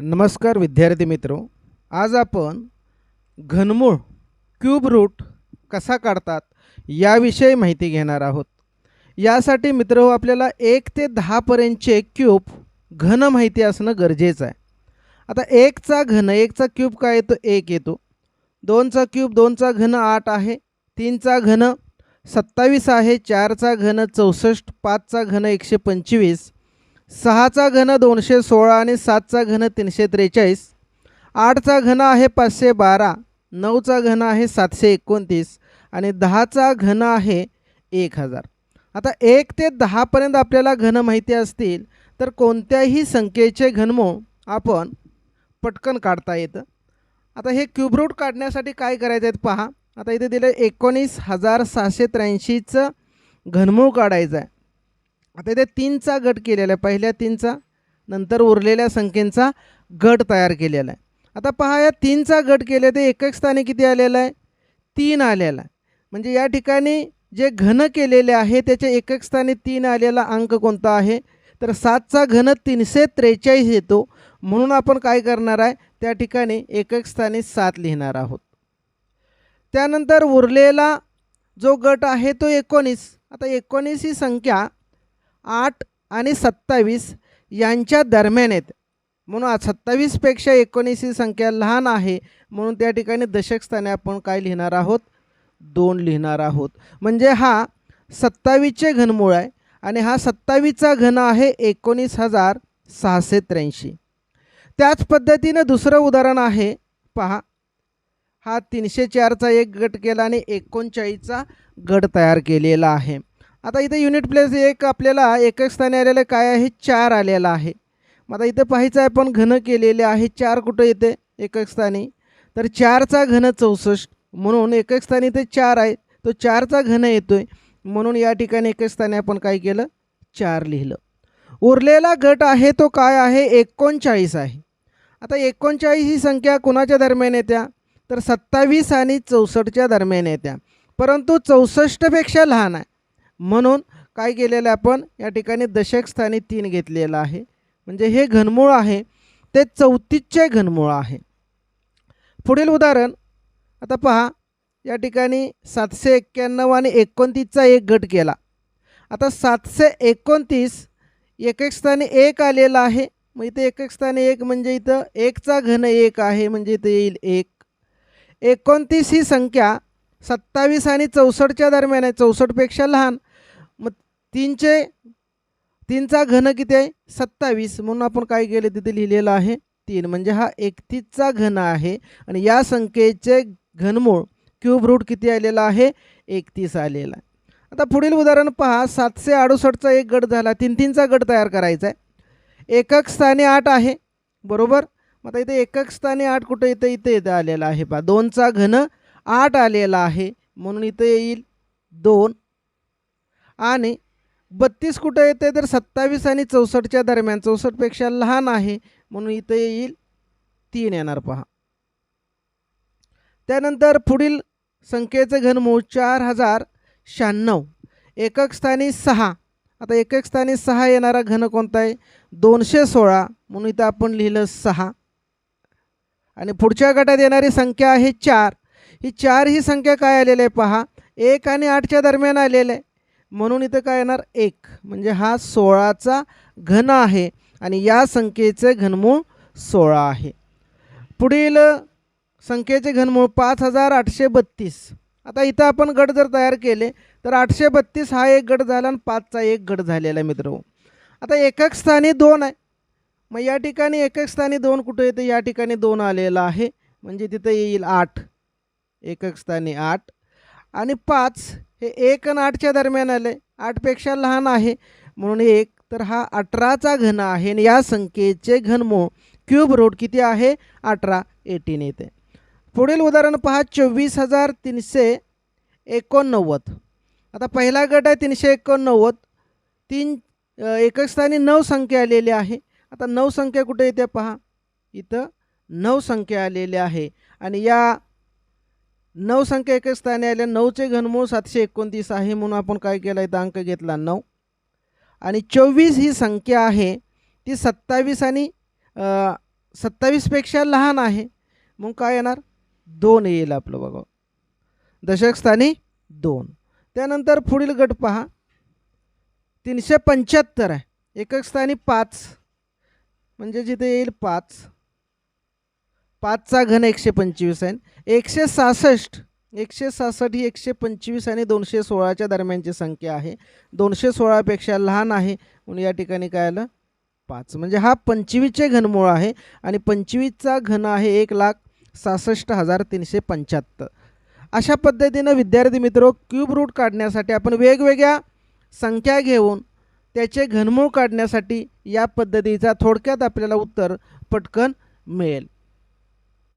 नमस्कार विद्यार्थी मित्रो आज आपण घनमूळ क्यूब रूट कसा काढतात याविषयी माहिती घेणार आहोत. यासाठी मित्र आपल्याला एक ते दहापर्यंतचे क्यूब घन माहिती असणं गरजेचं आहे. आता एकचा घन एकचा क्यूब काय येतो? एक येतो. दोनचा क्यूब दोनचा घन आठ आहे. तीनचा घन सत्तावीस आहे. चारचा घन चौसष्ट पाचचा घन एकशे पंचवीस. सहाचा घन दोनशे सोळा आणि सातचा घन तीनशे त्रेचाळीस. आठचा घन आहे पाचशे बारा. नऊचा घन आहे सातशे एकोणतीस. आणि दहाचा घन आहे एक हजार. आता एक ते दहापर्यंत आपल्याला घन माहिती असतील तर कोणत्याही संख्येचे घनमो आपण पटकन काढता येतं. आता हे क्यूब रूट काढण्यासाठी काय करायचं आहे पहा. आता इथे दिलं एकोणीस हजार सहाशे त्र्याऐंशीचं घनमूळ काढायचं आहे. आता इथे तीनचा गट केलेला आहे. पहिल्या तीनचा नंतर उरलेल्या संख्येचा गट तयार केलेला आहे. आता पहा या तीनचा गट केले ते एकक स्थानी किती आलेला आहे? तीन आलेला आहे. म्हणजे या ठिकाणी जे घन केलेले आहे त्याच्या एकक स्थानी तीन आलेला अंक कोणता आहे? तर सातचा घन तीनशे त्रेचाळीस येतो. म्हणून आपण काय करणार आहे? त्या ठिकाणी एकक स्थानी सात लिहिणार आहोत. त्यानंतर उरलेला जो गट आहे तो एकोणीस. आता एकोणीस ही संख्या आठ आणि सत्तावीस यांच्या दरम्यान आहेत. म्हणून आज सत्तावीसपेक्षा एकोणीस ही संख्या लहान आहे. म्हणून त्या ठिकाणी दशकस्थाने आपण काय लिहिणार आहोत? दोन लिहिणार आहोत. म्हणजे हा सत्तावीसचे घनमूळ आहे आणि हा सत्तावीसचा घन आहे एकोणीस हजार सहाशे त्र्याऐंशी. त्याच पद्धतीनं दुसरं उदाहरण आहे. पहा. हा तीनशे चारचा एक गट केला आणि एकोणचाळीसचा गट तयार केलेला आहे. आता इथं युनिट प्लेस एक आपल्याला एकच स्थानी आलेलं काय आहे? चार आलेला आहे. मग आता इथं पाहायचं आहे आपण घन केलेले आहे. चार कुठं येते एकक स्थानी. तर चारचा घन चौसष्ट. म्हणून एकक स्थानी इथे चार आहे. तो चारचा घन येतो आहे म्हणून या ठिकाणी एकच स्थानी आपण काय केलं? चार लिहिलं. उरलेला गट आहे तो काय आहे? एकोणचाळीस आहे. आता एकोणचाळीस ही संख्या कुणाच्या दरम्यान येत्या? तर सत्तावीस आणि चौसष्टच्या दरम्यान येत्या. परंतु चौसष्टपेक्षा लहान आहे. म्हणून काय केलेलं आहे आपण? या ठिकाणी दशक स्थानी तीन घेतलेलं आहे. म्हणजे हे घनमूळ आहे ते चौतीसचे घनमूळ आहे. पुढील उदाहरण आता पहा या ठिकाणी सातशे एक्क्याण्णव आणि एकोणतीसचा एक गट केला आता सातशे एकोणतीस एक एक स्थानी एक आलेला आहे. मग इथे एक स्थानी एक म्हणजे इथं एकचा घन एक आहे म्हणजे इथं येईल एक. एकोणतीस ही संख्या सत्तावीस आणि चौसष्टच्या दरम्यान आहे. चौसष्टपेक्षा लहान. मग तीनचे तीनचा घन किती आहे? सत्तावीस. म्हणून आपण काय केलं? तिथे लिहिलेलं आहे तीन. म्हणजे हा एकतीसचा घन आहे. आणि या संख्येचे घनमूळ क्यूब रूट किती आलेला आहे? एकतीस आलेला आहे. आता पुढील उदाहरण पहा. सातशे अडुसष्टचा एक गट झाला. तीन तीनचा गट तयार करायचा आहे. एकक स्थानी आठ आहे. बरोबर? मग आता इथे एकक स्थानी आठ कुठं? इथं इथे इथं आलेला आहे. पहा. दोनचा घन आठ आलेला आहे. म्हणून इथं येईल दोन. आणि बत्तीस कुठं येते तर सत्तावीस आणि चौसष्टच्या दरम्यान. चौसष्टपेक्षा लहान आहे. म्हणून इथं येईल तीन येणार पहा. त्यानंतर पुढील संख्येचं घनमूळ चार हजार शहाण्णव. एकक स्थानी सहा. आता एकक स्थानी सहा येणारा घन कोणता आहे? दोनशे सोळा. म्हणून इथं आपण लिहिलं सहा. आणि पुढच्या गटात येणारी संख्या आहे चार. ही चार ही संख्या काय आलेली आहे पहा? एक आणि आठच्या दरम्यान आलेलं आहे. म्हणून इथं काय येणार? एक. म्हणजे हा सोळाचा घन आहे आणि या संख्येचे घनमूळ सोळा आहे. पुढील संख्येचे घनमूळ पाच हजार आठशे बत्तीस. आता इथं आपण गट जर तयार केले तर आठशे बत्तीस हा एक गट झाला आणि पाचचा एक गट झालेला आहे मित्र आता एकक स्थानी दोन आहे. मग या ठिकाणी एकक स्थानी दोन कुठं येतं? या ठिकाणी दोन आलेलं आहे. म्हणजे तिथं येईल आठ. एकक स्थानी आठ. आणि पाच हे एक आणि आठच्या दरम्यान आले आठपेक्षा लहान आहे. म्हणून एक तर हा अठराचा घन आहे आणि या संख्येचे घनमूळ क्यूब रूट किती आहे? अठरा. एटीन येते. पुढील उदाहरण पहा. चोवीस हजार तीनशे एकोणनव्वद. आता पहिला गट आहे तीनशे एकोणनव्वद. तीन एकक स्थानी नऊ संख्या आलेली आहे. आता नऊ संख्या कुठे येते पहा. इथं नऊ संख्या आलेली आहे. आणि या नऊ संख्या एकच स्थानी आल्या. नऊचे घनमूळ सातशे एकोणतीस आहे म्हणून आपण काय केलं इथं अंक घेतला नऊ. आणि चोवीस ही संख्या आहे. ती सत्तावीस आणि सत्तावीसपेक्षा लहान आहे. मग काय येणार? दोन येईल आपलं बघा. दशकस्थानी दोन. त्यानंतर पुढील गट पहा. तीनशे पंच्याहत्तर आहे. एकक स्थानी पाच. म्हणजे जिथे येईल पाच. पाचचा घन एकशे पंचवीस आहे. एकशे सहासष्ट एकशे सहासष्ट ही एकशे पंचवीस आणि दोनशे सोळाच्या दरम्यानची संख्या आहे. दोनशे सोळापेक्षा लहान आहे. म्हणून या ठिकाणी काय आलं? पाच. म्हणजे हा पंचवीसचे घनमूळ आहे आणि पंचवीसचा घन आहे एक लाख सहासष्ट हजार तीनशे पंच्याहत्तर. अशा पद्धतीनं विद्यार्थी मित्र क्यूब रूट काढण्यासाठी आपण वेगवेगळ्या संख्या घेऊन त्याचे घनमूळ काढण्यासाठी या पद्धतीचा थोडक्यात आपल्याला उत्तर पटकन मिळेल.